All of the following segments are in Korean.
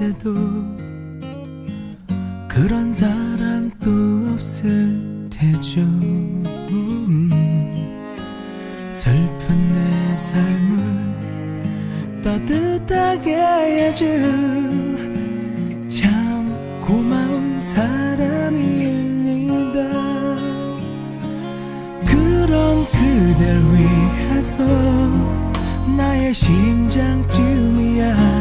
못해도 그런 사람도 없을 테죠. 음, 슬픈 내 삶을 따뜻하게 해준 참 고마운 사람입니다. 그런 그댈 위해서 나의 심장쯤이야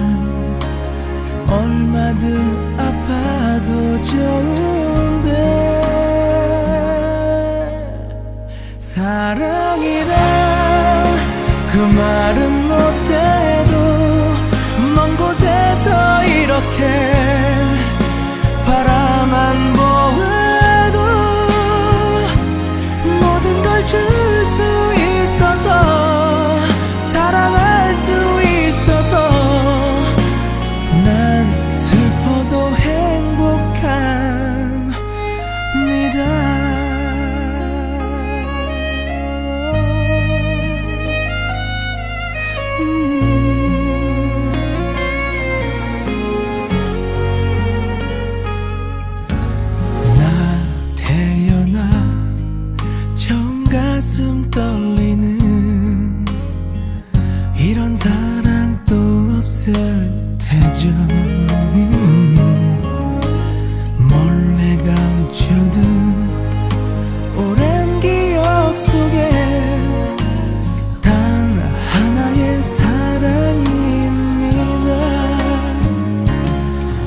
얼마든 아파도 좋은데 사랑이란 그 말은 못해 가슴 떨리는 이런 사랑도 없을 테죠 음. 몰래 감추둔 오랜 기억 속에 단 하나의 사랑입니다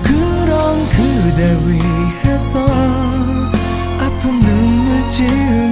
그런 그댈 위해서 아픈 눈물쯤이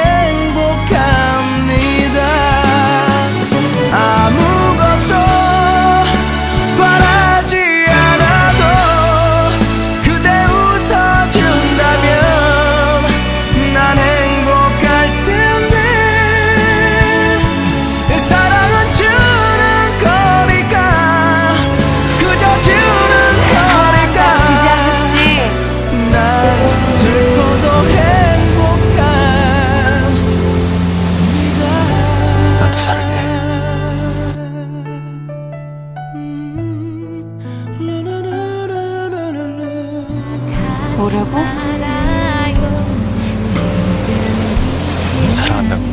뭐라고? 사랑한다고.